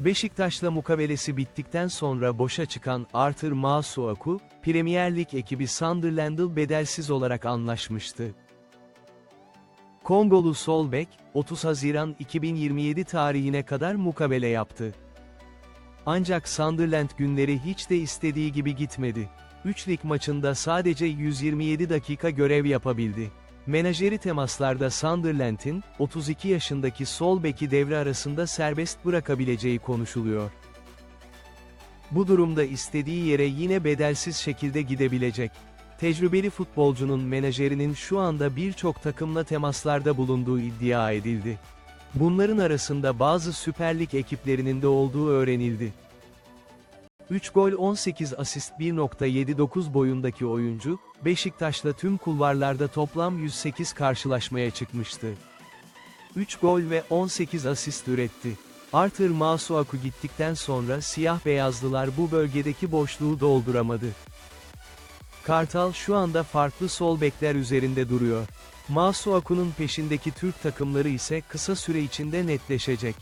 Beşiktaş'la mukabelesi bittikten sonra boşa çıkan Arthur Masuaku, Premier Lig ekibi Sunderland'ı bedelsiz olarak anlaşmıştı. Kongolu sol bek, 30 Haziran 2027 tarihine kadar mukabele yaptı. Ancak Sunderland günleri hiç de istediği gibi gitmedi. 3 lig maçında sadece 127 dakika görev yapabildi. Menajeri temaslarda Sunderland'in, 32 yaşındaki sol beki devre arasında serbest bırakabileceği konuşuluyor. Bu durumda istediği yere yine bedelsiz şekilde gidebilecek. Tecrübeli futbolcunun menajerinin şu anda birçok takımla temaslarda bulunduğu iddia edildi. Bunların arasında bazı Süper Lig ekiplerinin de olduğu öğrenildi. 3 gol 18 asist 1.79 boyundaki oyuncu, Beşiktaş'la tüm kulvarlarda toplam 108 karşılaşmaya çıkmıştı. 3 gol ve 18 asist üretti. Arthur Masuaku gittikten sonra siyah beyazlılar bu bölgedeki boşluğu dolduramadı. Kartal şu anda farklı sol bekler üzerinde duruyor. Masuaku'nun peşindeki Türk takımları ise kısa süre içinde netleşecek.